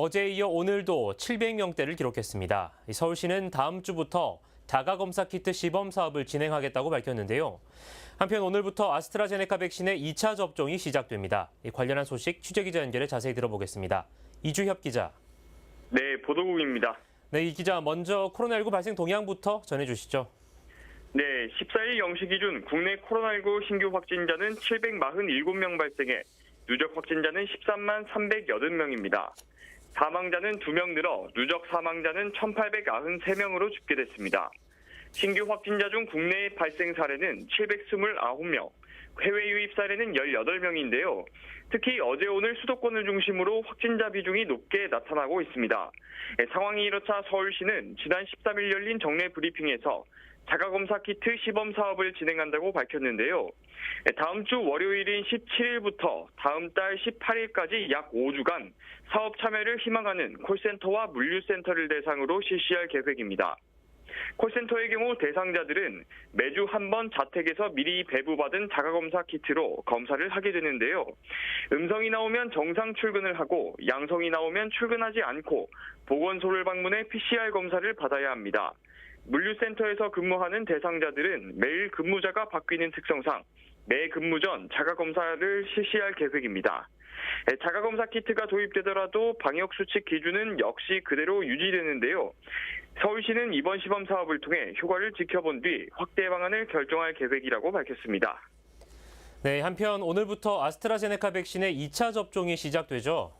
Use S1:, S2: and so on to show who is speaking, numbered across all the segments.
S1: 어제에 이어 오늘도 700명대를 기록했습니다. 이 서울시는 다음 주부터 자가검사 키트 시범 사업을 진행하겠다고 밝혔는데요. 한편 오늘부터 아스트라제네카 백신의 2차 접종이 시작됩니다. 이 관련한 소식 취재기자 연결해 자세히 들어보겠습니다. 이주협 기자.
S2: 네, 보도국입니다.
S1: 네, 이 기자 먼저 코로나19 발생 동향부터 전해주시죠.
S2: 네, 14일 0시 기준 국내 코로나19 신규 확진자는 747명 발생해 누적 확진자는 13만 380명입니다. 사망자는 2명 늘어 누적 사망자는 1,893명으로 집계됐습니다. 신규 확진자 중 국내 발생 사례는 729명, 해외 유입 사례는 18명인데요. 특히 어제 오늘 수도권을 중심으로 확진자 비중이 높게 나타나고 있습니다. 예, 상황이 이렇자 서울시는 지난 13일 열린 정례 브리핑에서 자가검사 키트 시범 사업을 진행한다고 밝혔는데요. 예, 다음 주 월요일인 17일부터 다음 달 18일까지 약 5주간 사업 참여를 희망하는 콜센터와 물류센터를 대상으로 실시할 계획입니다. 콜센터의 경우 대상자들은 매주 한 번 자택에서 미리 배부받은 자가검사 키트로 검사를 하게 되는데요. 음성이 나오면 정상 출근을 하고 양성이 나오면 출근하지 않고 보건소를 방문해 PCR 검사를 받아야 합니다. 물류센터에서 근무하는 대상자들은 매일 근무자가 바뀌는 특성상 매 근무 전 자가검사를 실시할 계획입니다. 예, 자가검사 키트가 도입되더라도 방역수칙 기준은 역시 그대로 유지되는데요. 서울시는 이번 시범 사업을 통해 효과를 지켜본 뒤 확대 방안을 결정할 계획이라고 밝혔습니다.
S1: 네, 한편 오늘부터 아스트라제네카 백신의 2차 접종이 시작되죠.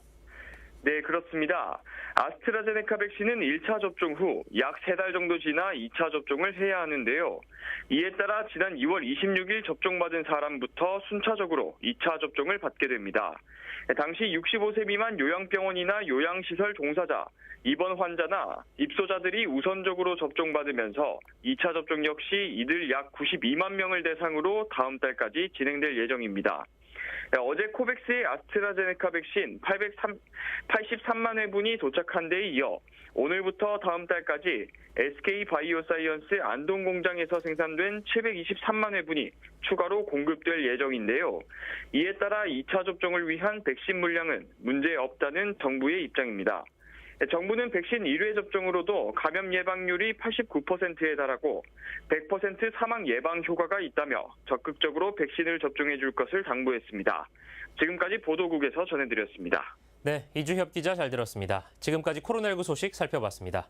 S2: 네, 그렇습니다. 아스트라제네카 백신은 1차 접종 후 약 3달 정도 지나 2차 접종을 해야 하는데요. 이에 따라 지난 2월 26일 접종받은 사람부터 순차적으로 2차 접종을 받게 됩니다. 당시 65세 미만 요양병원이나 요양시설 종사자, 입원 환자나 입소자들이 우선적으로 접종받으면서 2차 접종 역시 이들 약 92만 명을 대상으로 다음 달까지 진행될 예정입니다. 네, 어제 코백스의 아스트라제네카 백신 803, 83만 회분이 도착한 데에 이어 오늘부터 다음 달까지 SK 바이오사이언스 안동 공장에서 생산된 723만 회분이 추가로 공급될 예정인데요. 이에 따라 2차 접종을 위한 백신 물량은 문제 없다는 정부의 입장입니다. 네, 정부는 백신 1회 접종으로도 감염 예방률이 89%에 달하고 100% 사망 예방 효과가 있다며 적극적으로 백신을 접종해 줄 것을 당부했습니다. 지금까지 보도국에서 전해드렸습니다.
S1: 네, 이주협 기자 잘 들었습니다. 지금까지 코로나19 소식 살펴봤습니다.